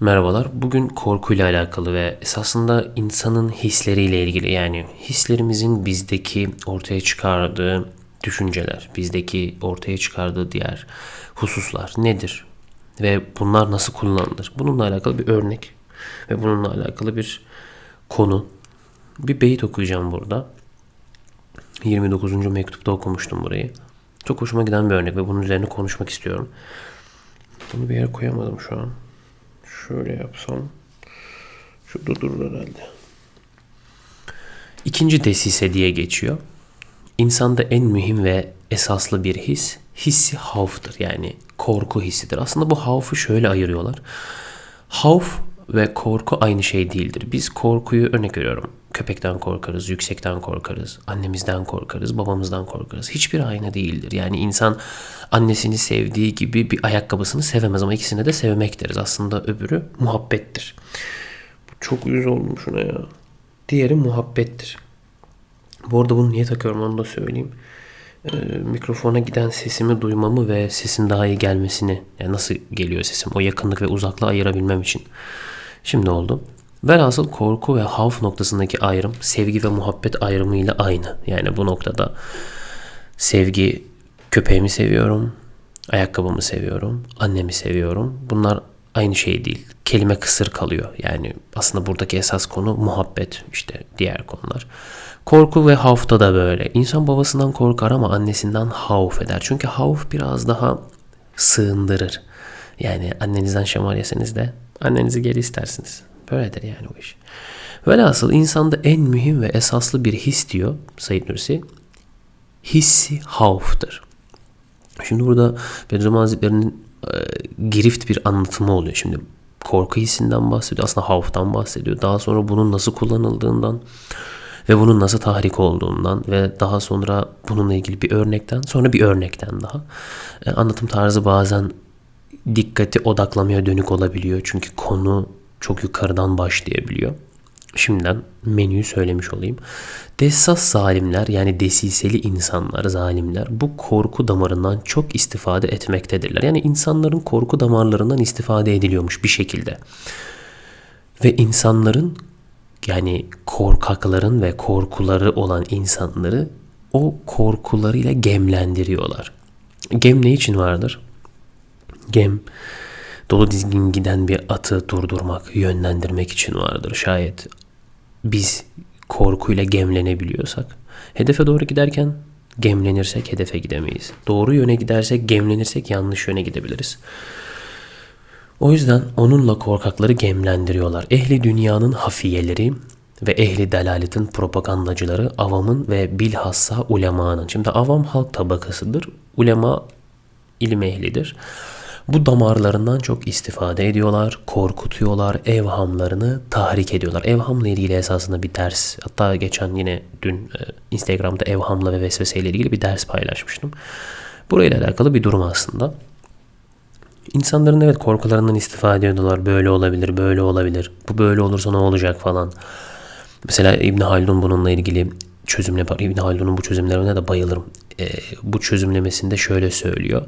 Merhabalar. Bugün korkuyla alakalı ve esasında insanın hisleriyle ilgili yani hislerimizin bizdeki ortaya çıkardığı düşünceler, bizdeki ortaya çıkardığı diğer hususlar nedir ve bunlar nasıl kullanılır? Bununla alakalı bir örnek ve bununla alakalı bir konu. Bir beyit okuyacağım burada. 29. mektupta okumuştum burayı. Çok hoşuma giden bir örnek ve bunun üzerine konuşmak istiyorum. Bunu bir yere koyamadım şu an. Şöyle yapsam. Şurada durur herhalde. İkinci desise diye geçiyor. İnsanda en mühim ve esaslı bir his, hissi havftır. Yani korku hissidir. Aslında bu havfı şöyle ayırıyorlar. Havf ve korku aynı şey değildir. Biz korkuyu örnek veriyorum. Köpekten korkarız, yüksekten korkarız, annemizden korkarız, babamızdan korkarız. Hiçbir aynı değildir. Yani insan annesini sevdiği gibi bir ayakkabısını sevemez ama ikisini de sevmek deriz. Aslında öbürü muhabbettir. Çok yüz oldum şuna ya. Diğeri muhabbettir. Bu arada bunu niye takıyorum onu da söyleyeyim. Ee, mikrofona giden sesimi duymamı ve sesin daha iyi gelmesini, yani nasıl geliyor sesim, o yakınlık ve uzaklığı ayırabilmem için. Şimdi oldu. Velhasıl korku ve havf noktasındaki ayrım sevgi ve muhabbet ayrımıyla aynı. Yani bu noktada sevgi köpeğimi seviyorum, ayakkabımı seviyorum, annemi seviyorum. Bunlar aynı şey değil. Kelime kısır kalıyor. Yani aslında buradaki esas konu muhabbet işte diğer konular. Korku ve havfta da böyle. İnsan babasından korkar ama annesinden havf eder. Çünkü havf biraz daha sığındırır. Yani annenizden şamar yeseniz de annenizi geri istersiniz. Böyledir yani o iş. Velhasıl insanda en mühim ve esaslı bir his diyor Said Nursi. Hissi havftır. Şimdi burada Bediüzzaman Hazretleri'nin e, girift bir anlatımı oluyor. Şimdi korku hissinden bahsediyor. Aslında havftan bahsediyor. Daha sonra bunun nasıl kullanıldığından ve bunun nasıl tahrik olduğundan ve daha sonra bununla ilgili bir örnekten sonra bir örnekten daha. E, anlatım tarzı bazen dikkati odaklamaya dönük olabiliyor. Çünkü konu çok yukarıdan başlayabiliyor. Şimdiden menüyü söylemiş olayım. Dessas zalimler yani desiseli insanlar, zalimler bu korku damarından çok istifade etmektedirler. Yani insanların korku damarlarından istifade ediliyormuş bir şekilde. Ve insanların yani korkakların ve korkuları olan insanları o korkularıyla gemlendiriyorlar. Gem ne için vardır? Gem dolu dizgin giden bir atı durdurmak, yönlendirmek için vardır. Şayet biz korkuyla gemlenebiliyorsak, hedefe doğru giderken gemlenirsek hedefe gidemeyiz. Doğru yöne gidersek, gemlenirsek yanlış yöne gidebiliriz. O yüzden onunla korkakları gemlendiriyorlar. Ehli dünyanın hafiyeleri ve ehli delaletin propagandacıları avamın ve bilhassa ulemanın. Şimdi avam halk tabakasıdır. Ulema ilim ehlidir. Bu damarlarından çok istifade ediyorlar, korkutuyorlar, evhamlarını tahrik ediyorlar. Evhamla ilgili esasında bir ders, hatta geçen yine dün e, Instagram'da evhamla ve vesvese ile ilgili bir ders paylaşmıştım. Burayla alakalı bir durum aslında. İnsanların evet korkularından istifade ediyorlar. Böyle olabilir, böyle olabilir. Bu böyle olursa ne olacak falan. Mesela İbn Haldun bununla ilgili çözümle İbn Haldun'un bu çözümlerine de bayılırım. E, bu çözümlemesinde şöyle söylüyor.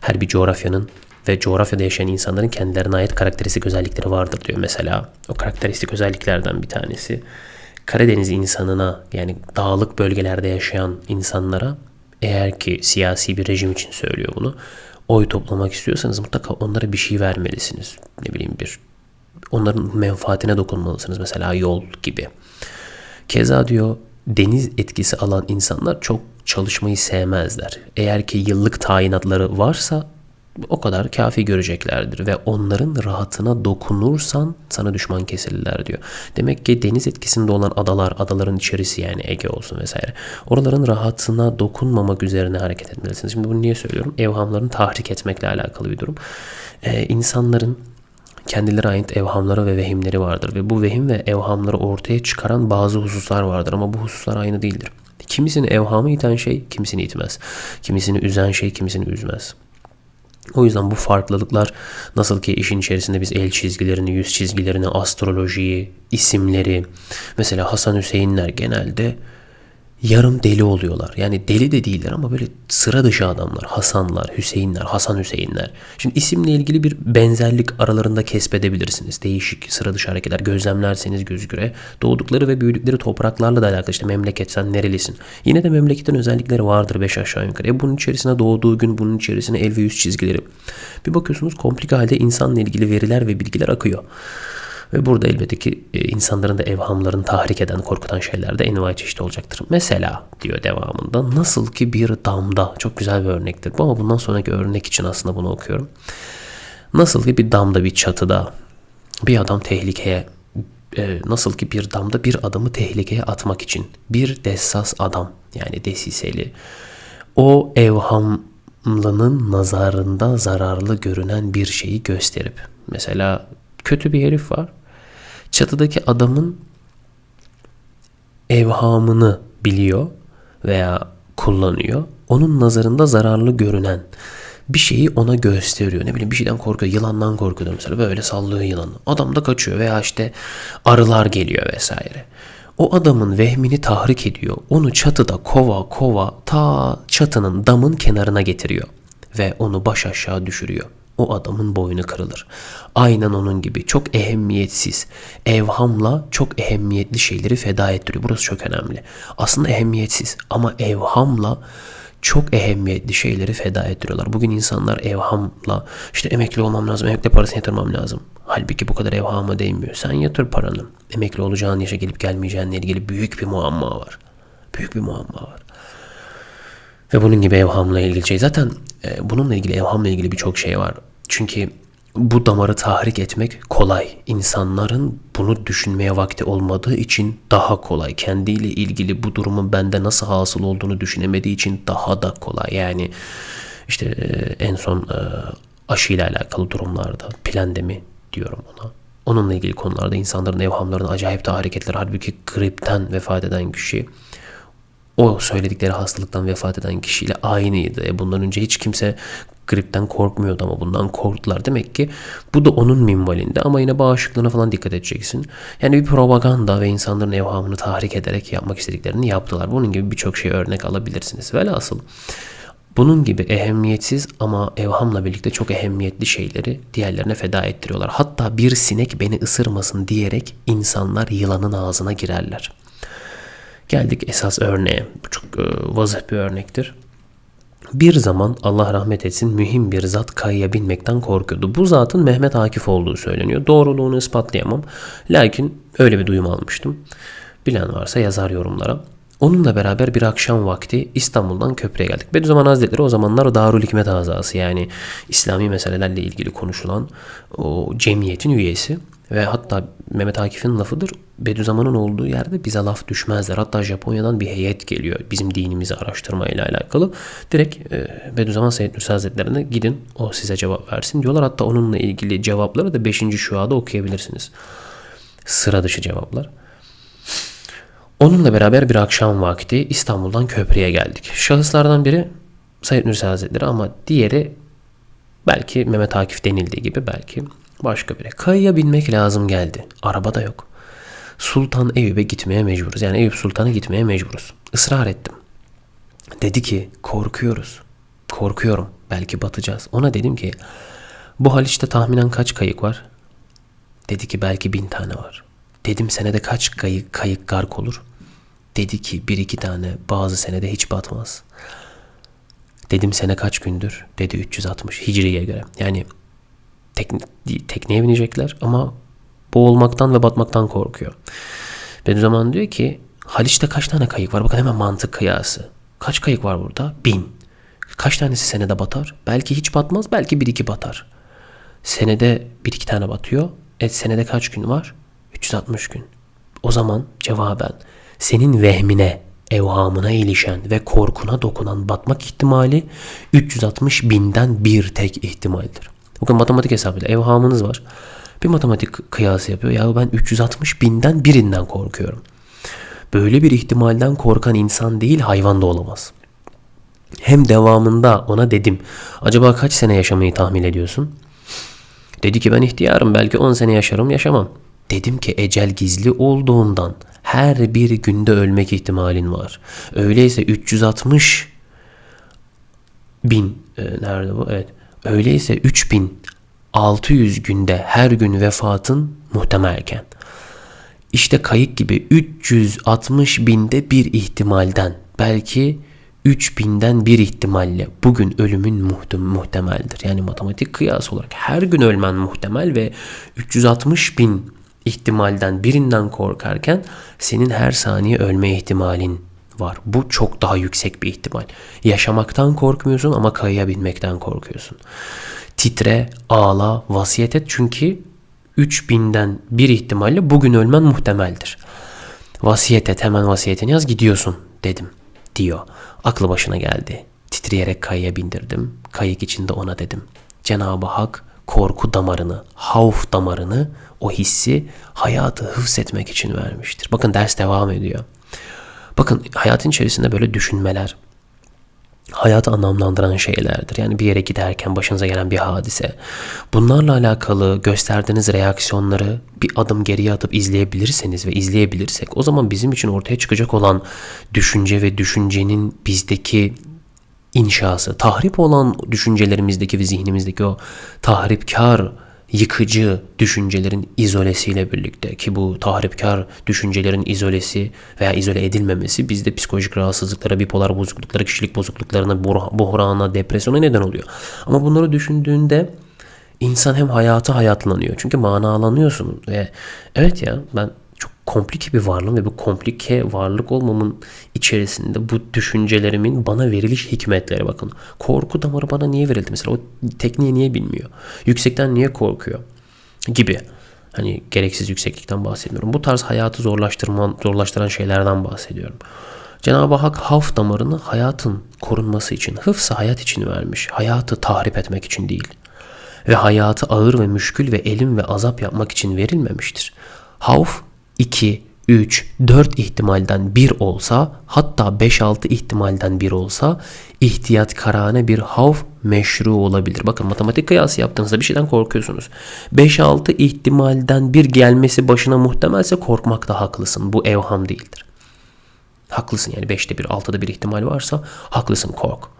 Her bir coğrafyanın ve coğrafyada yaşayan insanların kendilerine ait karakteristik özellikleri vardır diyor mesela. O karakteristik özelliklerden bir tanesi Karadeniz insanına yani dağlık bölgelerde yaşayan insanlara eğer ki siyasi bir rejim için söylüyor bunu oy toplamak istiyorsanız mutlaka onlara bir şey vermelisiniz. Ne bileyim bir onların menfaatine dokunmalısınız mesela yol gibi. Keza diyor deniz etkisi alan insanlar çok çalışmayı sevmezler. Eğer ki yıllık tayinatları varsa o kadar kafi göreceklerdir ve onların rahatına dokunursan sana düşman kesilirler diyor. Demek ki deniz etkisinde olan adalar, adaların içerisi yani Ege olsun vesaire. Oraların rahatına dokunmamak üzerine hareket etmelisiniz. Şimdi bunu niye söylüyorum? Evhamlarını tahrik etmekle alakalı bir durum. Ee, insanların kendileri ait evhamları ve vehimleri vardır ve bu vehim ve evhamları ortaya çıkaran bazı hususlar vardır ama bu hususlar aynı değildir. Kimisini evhamı iten şey kimisini itmez. Kimisini üzen şey kimisini üzmez. O yüzden bu farklılıklar nasıl ki işin içerisinde biz el çizgilerini, yüz çizgilerini, astrolojiyi, isimleri mesela Hasan Hüseyinler genelde yarım deli oluyorlar. Yani deli de değiller ama böyle sıra dışı adamlar. Hasanlar, Hüseyinler, Hasan Hüseyinler. Şimdi isimle ilgili bir benzerlik aralarında kesbedebilirsiniz. Değişik sıra dışı hareketler gözlemlerseniz göz göre. Doğdukları ve büyüdükleri topraklarla da alakalı. İşte memleket sen nerelisin? Yine de memleketin özellikleri vardır beş aşağı yukarı. E bunun içerisine doğduğu gün bunun içerisine el ve yüz çizgileri. Bir bakıyorsunuz komplike halde insanla ilgili veriler ve bilgiler akıyor. Ve burada elbette ki e, insanların da evhamlarını tahrik eden, korkutan şeyler de envai çeşit olacaktır. Mesela diyor devamında nasıl ki bir damda, çok güzel bir örnektir bu ama bundan sonraki örnek için aslında bunu okuyorum. Nasıl ki bir damda, bir çatıda bir adam tehlikeye e, nasıl ki bir damda bir adamı tehlikeye atmak için bir dessas adam yani desiseli o evhamlının nazarında zararlı görünen bir şeyi gösterip mesela kötü bir herif var çatıdaki adamın evhamını biliyor veya kullanıyor. Onun nazarında zararlı görünen bir şeyi ona gösteriyor. Ne bileyim bir şeyden korkuyor. Yılandan korkuyor mesela. Böyle sallıyor yılanı. Adam da kaçıyor veya işte arılar geliyor vesaire. O adamın vehmini tahrik ediyor. Onu çatıda kova kova ta çatının damın kenarına getiriyor. Ve onu baş aşağı düşürüyor o adamın boynu kırılır. Aynen onun gibi çok ehemmiyetsiz, evhamla çok ehemmiyetli şeyleri feda ettiriyor. Burası çok önemli. Aslında ehemmiyetsiz ama evhamla çok ehemmiyetli şeyleri feda ettiriyorlar. Bugün insanlar evhamla işte emekli olmam lazım, emekli parasını yatırmam lazım. Halbuki bu kadar evhama değmiyor. Sen yatır paranı. Emekli olacağın yaşa gelip gelmeyeceğinle ilgili büyük bir muamma var. Büyük bir muamma var. Ve bunun gibi evhamla ilgili şey. Zaten e, bununla ilgili evhamla ilgili birçok şey var. Çünkü bu damarı tahrik etmek kolay. İnsanların bunu düşünmeye vakti olmadığı için daha kolay. Kendiyle ilgili bu durumun bende nasıl hasıl olduğunu düşünemediği için daha da kolay. Yani işte e, en son e, aşıyla alakalı durumlarda plandemi diyorum ona. Onunla ilgili konularda insanların evhamlarını acayip de. Halbuki gripten vefat eden kişi o söyledikleri hastalıktan vefat eden kişiyle aynıydı. E bundan önce hiç kimse gripten korkmuyordu ama bundan korktular. Demek ki bu da onun minvalinde ama yine bağışıklığına falan dikkat edeceksin. Yani bir propaganda ve insanların evhamını tahrik ederek yapmak istediklerini yaptılar. Bunun gibi birçok şey örnek alabilirsiniz. Velhasıl bunun gibi ehemmiyetsiz ama evhamla birlikte çok ehemmiyetli şeyleri diğerlerine feda ettiriyorlar. Hatta bir sinek beni ısırmasın diyerek insanlar yılanın ağzına girerler. Geldik esas örneğe. Bu çok e, vazih bir örnektir. Bir zaman Allah rahmet etsin mühim bir zat kayaya binmekten korkuyordu. Bu zatın Mehmet Akif olduğu söyleniyor. Doğruluğunu ispatlayamam. Lakin öyle bir duyum almıştım. Bilen varsa yazar yorumlara. Onunla beraber bir akşam vakti İstanbul'dan köprüye geldik. Bediüzzaman Hazretleri o zamanlar Darül Hikmet Azası yani İslami meselelerle ilgili konuşulan o cemiyetin üyesi. Ve hatta Mehmet Akif'in lafıdır. Bediüzzaman'ın olduğu yerde bize laf düşmezler. Hatta Japonya'dan bir heyet geliyor bizim dinimizi araştırmayla alakalı. Direkt e, Bediüzzaman Seyyid Nursi Hazretlerine gidin o size cevap versin diyorlar. Hatta onunla ilgili cevapları da 5. şuada okuyabilirsiniz. Sıra dışı cevaplar. Onunla beraber bir akşam vakti İstanbul'dan köprüye geldik. Şahıslardan biri Said Nursi Hazretleri ama diğeri belki Mehmet Akif denildiği gibi belki başka biri. Kayaya binmek lazım geldi. Araba da yok. Sultan Eyüp'e gitmeye mecburuz. Yani Eyüp Sultan'a gitmeye mecburuz. Israr ettim. Dedi ki korkuyoruz. Korkuyorum. Belki batacağız. Ona dedim ki bu Haliç'te tahminen kaç kayık var? Dedi ki belki bin tane var. Dedim senede kaç kayık, kayık gark olur? Dedi ki bir iki tane bazı senede hiç batmaz. Dedim sene kaç gündür? Dedi 360 Hicri'ye göre. Yani tekne, tekneye binecekler ama boğulmaktan ve batmaktan korkuyor. Bediüzzaman diyor ki Haliç'te kaç tane kayık var? Bakın hemen mantık kıyası. Kaç kayık var burada? Bin. Kaç tanesi senede batar? Belki hiç batmaz, belki bir iki batar. Senede bir iki tane batıyor. E senede kaç gün var? 360 gün. O zaman cevaben senin vehmine, evhamına ilişen ve korkuna dokunan batmak ihtimali 360 binden bir tek ihtimaldir. Bakın matematik hesabıyla evhamınız var. Bir matematik kıyası yapıyor. Ya ben 360 binden birinden korkuyorum. Böyle bir ihtimalden korkan insan değil hayvan da olamaz. Hem devamında ona dedim. Acaba kaç sene yaşamayı tahmin ediyorsun? Dedi ki ben ihtiyarım belki 10 sene yaşarım yaşamam. Dedim ki ecel gizli olduğundan her bir günde ölmek ihtimalin var. Öyleyse 360 bin e, nerede bu? Evet. Öyleyse 3600 günde her gün vefatın muhtemelken. İşte kayık gibi 360 binde bir ihtimalden belki 3000'den bir ihtimalle bugün ölümün muhtemeldir. Yani matematik kıyas olarak her gün ölmen muhtemel ve 360 bin ihtimalden birinden korkarken senin her saniye ölme ihtimalin var. Bu çok daha yüksek bir ihtimal. Yaşamaktan korkmuyorsun ama kayaya binmekten korkuyorsun. Titre, ağla, vasiyet et çünkü 3000'den bir ihtimalle bugün ölmen muhtemeldir. Vasiyet et hemen vasiyetini yaz gidiyorsun dedim diyor. Aklı başına geldi. Titreyerek kayaya bindirdim. Kayık içinde ona dedim. Cenab-ı Hak korku damarını, havf damarını, o hissi hayatı hıfzetmek için vermiştir. Bakın ders devam ediyor. Bakın hayatın içerisinde böyle düşünmeler, hayatı anlamlandıran şeylerdir. Yani bir yere giderken başınıza gelen bir hadise. Bunlarla alakalı gösterdiğiniz reaksiyonları bir adım geriye atıp izleyebilirseniz ve izleyebilirsek o zaman bizim için ortaya çıkacak olan düşünce ve düşüncenin bizdeki inşası, tahrip olan düşüncelerimizdeki ve zihnimizdeki o tahripkar yıkıcı düşüncelerin izolesiyle birlikte ki bu tahripkar düşüncelerin izolesi veya izole edilmemesi bizde psikolojik rahatsızlıklara, bipolar bozukluklara, kişilik bozukluklarına, buhrana, depresyona neden oluyor. Ama bunları düşündüğünde insan hem hayatı hayatlanıyor. Çünkü manalanıyorsun ve evet ya ben komplike bir varlığım ve bu komplike varlık olmamın içerisinde bu düşüncelerimin bana veriliş hikmetleri bakın. Korku damarı bana niye verildi mesela? O tekniği niye bilmiyor? Yüksekten niye korkuyor? Gibi. Hani gereksiz yükseklikten bahsetmiyorum. Bu tarz hayatı zorlaştırman, zorlaştıran şeylerden bahsediyorum. Cenab-ı Hak haf damarını hayatın korunması için, hıfsa hayat için vermiş. Hayatı tahrip etmek için değil. Ve hayatı ağır ve müşkül ve elim ve azap yapmak için verilmemiştir. Havf 2, 3, 4 ihtimalden bir olsa hatta 5-6 ihtimalden bir olsa ihtiyat karane bir havf meşru olabilir. Bakın matematik kıyası yaptığınızda bir şeyden korkuyorsunuz. 5-6 ihtimalden bir gelmesi başına muhtemelse korkmakta haklısın. Bu evham değildir. Haklısın yani 5'te bir 6'da bir ihtimal varsa haklısın kork.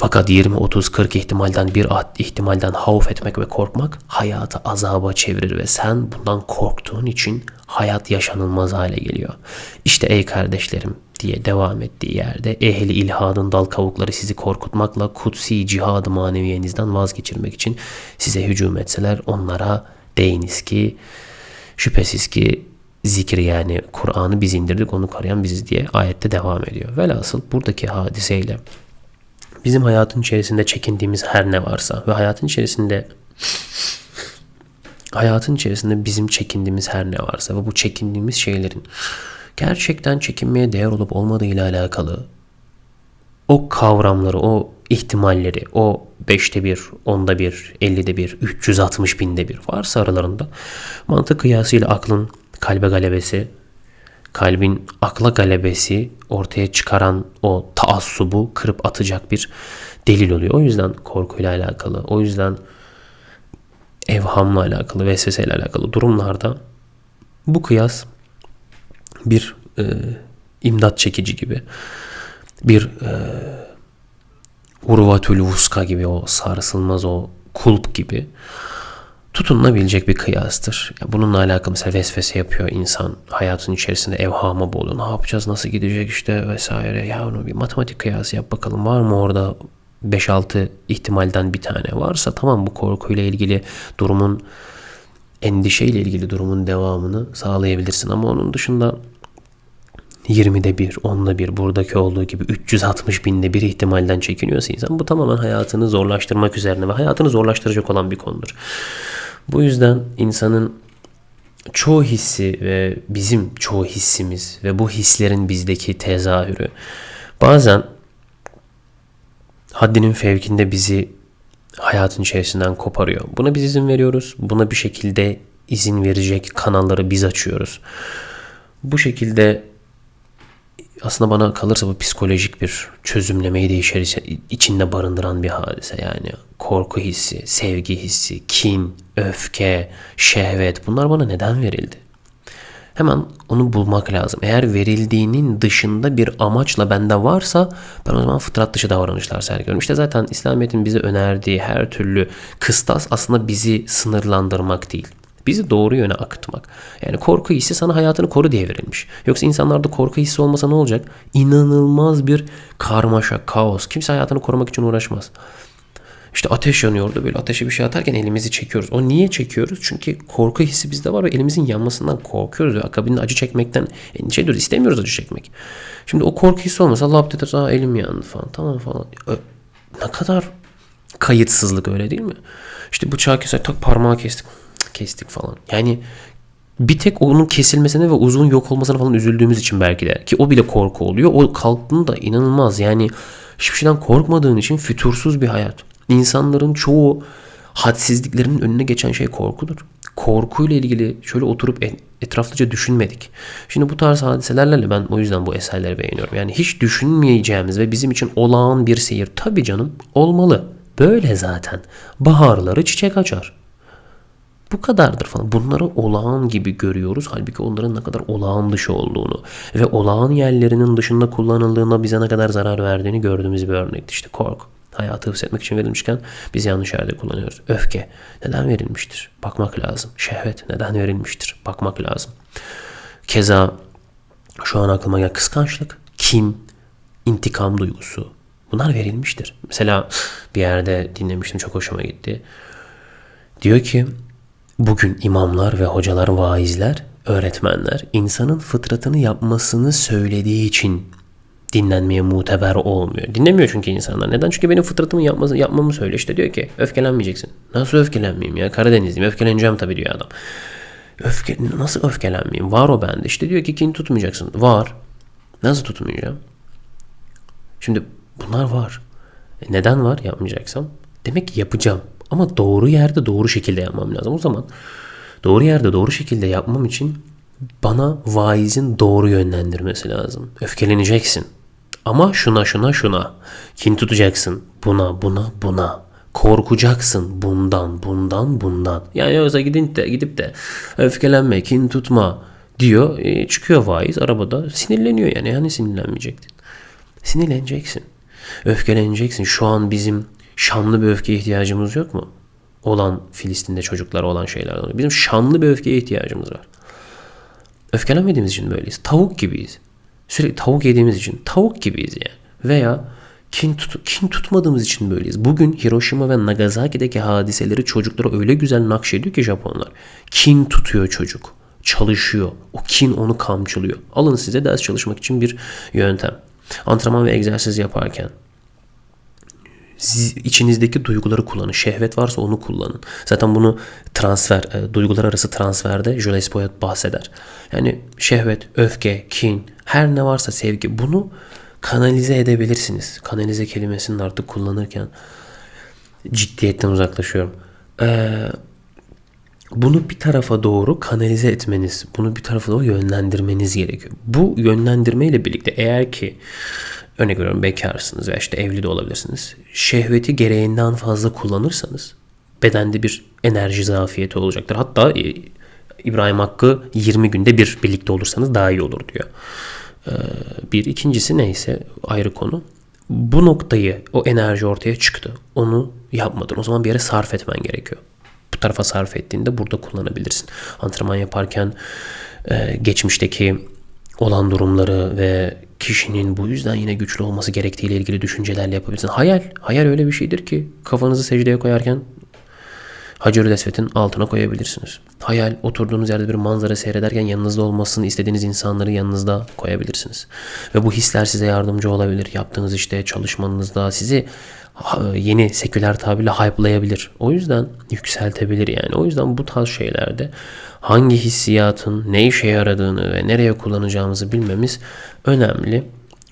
Fakat 20, 30, 40 ihtimalden bir ihtimalden havf etmek ve korkmak hayatı azaba çevirir ve sen bundan korktuğun için hayat yaşanılmaz hale geliyor. İşte ey kardeşlerim diye devam ettiği yerde ehli ilhadın dal kavukları sizi korkutmakla kutsi cihadı maneviyenizden vazgeçirmek için size hücum etseler onlara deyiniz ki şüphesiz ki zikri yani Kur'an'ı biz indirdik onu koruyan biziz diye ayette devam ediyor. Velhasıl buradaki hadiseyle bizim hayatın içerisinde çekindiğimiz her ne varsa ve hayatın içerisinde hayatın içerisinde bizim çekindiğimiz her ne varsa ve bu çekindiğimiz şeylerin gerçekten çekinmeye değer olup olmadığı ile alakalı o kavramları, o ihtimalleri, o 5'te 1, 10'da 1, 50'de 1, 360 binde bir varsa aralarında mantık kıyasıyla aklın kalbe galebesi kalbin akla galebesi ortaya çıkaran o taassubu kırıp atacak bir delil oluyor. O yüzden korkuyla alakalı, o yüzden evhamla alakalı, vesveseyle alakalı durumlarda bu kıyas bir e, imdat çekici gibi bir e, urvatül vuska gibi o sarsılmaz o kulp gibi tutunulabilecek bir kıyastır. Ya bununla alakalı mesela vesvese yapıyor insan hayatın içerisinde evhama boğuluyor. Ne yapacağız nasıl gidecek işte vesaire. Ya onu bir matematik kıyası yap bakalım var mı orada 5-6 ihtimalden bir tane varsa tamam bu korkuyla ilgili durumun endişeyle ilgili durumun devamını sağlayabilirsin ama onun dışında 20'de bir, 10'da bir, buradaki olduğu gibi 360 binde bir ihtimalden çekiniyorsa insan bu tamamen hayatını zorlaştırmak üzerine ve hayatını zorlaştıracak olan bir konudur. Bu yüzden insanın çoğu hissi ve bizim çoğu hissimiz ve bu hislerin bizdeki tezahürü bazen haddinin fevkinde bizi hayatın içerisinden koparıyor. Buna biz izin veriyoruz. Buna bir şekilde izin verecek kanalları biz açıyoruz. Bu şekilde aslında bana kalırsa bu psikolojik bir çözümlemeyi de içinde barındıran bir hadise. Yani korku hissi, sevgi hissi, kin, öfke, şehvet bunlar bana neden verildi? Hemen onu bulmak lazım. Eğer verildiğinin dışında bir amaçla bende varsa ben o zaman fıtrat dışı davranışlar sergiliyorum. İşte zaten İslamiyet'in bize önerdiği her türlü kıstas aslında bizi sınırlandırmak değil. Bizi doğru yöne akıtmak. Yani korku hissi sana hayatını koru diye verilmiş. Yoksa insanlarda korku hissi olmasa ne olacak? İnanılmaz bir karmaşa, kaos. Kimse hayatını korumak için uğraşmaz. İşte ateş yanıyordu böyle ateşe bir şey atarken elimizi çekiyoruz. O niye çekiyoruz? Çünkü korku hissi bizde var ve elimizin yanmasından korkuyoruz ve akabinde acı çekmekten endişe ediyoruz. İstemiyoruz acı çekmek. Şimdi o korku hissi olmasa lap dedi aa elim yandı falan tamam falan. Ne kadar kayıtsızlık öyle değil mi? İşte bıçağı keser tak parmağı kestik. Kestik falan. Yani bir tek onun kesilmesine ve uzun yok olmasına falan üzüldüğümüz için belki de. Ki o bile korku oluyor. O kalktığında inanılmaz. Yani hiçbir şeyden korkmadığın için fütursuz bir hayat. İnsanların çoğu hadsizliklerinin önüne geçen şey korkudur. Korkuyla ilgili şöyle oturup etraflıca düşünmedik. Şimdi bu tarz hadiselerle ben o yüzden bu eserleri beğeniyorum. Yani hiç düşünmeyeceğimiz ve bizim için olağan bir seyir tabii canım olmalı. Böyle zaten. Baharları çiçek açar. Bu kadardır falan. Bunları olağan gibi görüyoruz. Halbuki onların ne kadar olağan dışı olduğunu ve olağan yerlerinin dışında kullanıldığında bize ne kadar zarar verdiğini gördüğümüz bir örnekti. İşte korku. Hayatı hıfzetmek için verilmişken biz yanlış yerde kullanıyoruz. Öfke neden verilmiştir? Bakmak lazım. Şehvet neden verilmiştir? Bakmak lazım. Keza şu an aklıma gelen kıskançlık, kin, intikam duygusu bunlar verilmiştir. Mesela bir yerde dinlemiştim çok hoşuma gitti. Diyor ki bugün imamlar ve hocalar, vaizler, öğretmenler insanın fıtratını yapmasını söylediği için dinlenmeye muteber olmuyor. Dinlemiyor çünkü insanlar. Neden? Çünkü benim fıtratımı yapması, yapmamı söyle. İşte diyor ki öfkelenmeyeceksin. Nasıl öfkelenmeyeyim ya? Karadenizliyim. Öfkeleneceğim tabii diyor adam. Öfke, nasıl öfkelenmeyeyim? Var o bende. İşte diyor ki kin tutmayacaksın. Var. Nasıl tutmayacağım? Şimdi bunlar var. E neden var yapmayacaksam? Demek ki yapacağım. Ama doğru yerde doğru şekilde yapmam lazım. O zaman doğru yerde doğru şekilde yapmam için bana vaizin doğru yönlendirmesi lazım. Öfkeleneceksin. Ama şuna şuna şuna. Kin tutacaksın. Buna buna buna. Korkacaksın bundan bundan bundan. Yani yoksa gidin de, gidip de öfkelenme kin tutma diyor. E, çıkıyor vaiz arabada sinirleniyor yani. Yani sinirlenmeyecektin. Sinirleneceksin. Öfkeleneceksin. Şu an bizim şanlı bir öfkeye ihtiyacımız yok mu? Olan Filistin'de çocuklar olan şeyler. Bizim şanlı bir öfkeye ihtiyacımız var. Öfkelenmediğimiz için böyleyiz. Tavuk gibiyiz. Sürekli tavuk yediğimiz için tavuk gibiyiz yani. Veya kin, tut, kin tutmadığımız için böyleyiz. Bugün Hiroşima ve Nagasaki'deki hadiseleri çocuklara öyle güzel nakşediyor ki Japonlar. Kin tutuyor çocuk. Çalışıyor. O kin onu kamçılıyor. Alın size ders çalışmak için bir yöntem. Antrenman ve egzersiz yaparken siz içinizdeki duyguları kullanın. Şehvet varsa onu kullanın. Zaten bunu transfer, e, duygular arası transferde Jules Boyat bahseder. Yani şehvet, öfke, kin, her ne varsa sevgi bunu kanalize edebilirsiniz. Kanalize kelimesini artık kullanırken ciddiyetten uzaklaşıyorum. Ee, bunu bir tarafa doğru kanalize etmeniz, bunu bir tarafa doğru yönlendirmeniz gerekiyor. Bu yönlendirme ile birlikte eğer ki örnek veriyorum bekarsınız veya işte evli de olabilirsiniz. Şehveti gereğinden fazla kullanırsanız bedende bir enerji zafiyeti olacaktır. Hatta e, İbrahim Hakkı 20 günde bir birlikte olursanız daha iyi olur diyor. Ee, bir ikincisi neyse ayrı konu. Bu noktayı o enerji ortaya çıktı. Onu yapmadın. O zaman bir yere sarf etmen gerekiyor. Bu tarafa sarf ettiğinde burada kullanabilirsin. Antrenman yaparken e, geçmişteki olan durumları ve kişinin bu yüzden yine güçlü olması gerektiğiyle ilgili düşüncelerle yapabilirsin. Hayal, hayal öyle bir şeydir ki kafanızı secdeye koyarken Hacer-ül Esved'in altına koyabilirsiniz. Hayal oturduğunuz yerde bir manzara seyrederken yanınızda olmasını istediğiniz insanları yanınızda koyabilirsiniz. Ve bu hisler size yardımcı olabilir. Yaptığınız işte çalışmanızda sizi yeni seküler tabirle hype'layabilir. O yüzden yükseltebilir yani. O yüzden bu tarz şeylerde hangi hissiyatın ne işe yaradığını ve nereye kullanacağımızı bilmemiz önemli.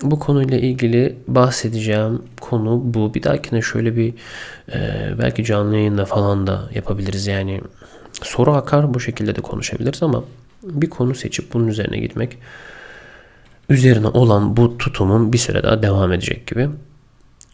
Bu konuyla ilgili bahsedeceğim konu bu. Bir dahakine şöyle bir e, belki canlı yayında falan da yapabiliriz. Yani soru akar bu şekilde de konuşabiliriz ama bir konu seçip bunun üzerine gitmek üzerine olan bu tutumun bir süre daha devam edecek gibi.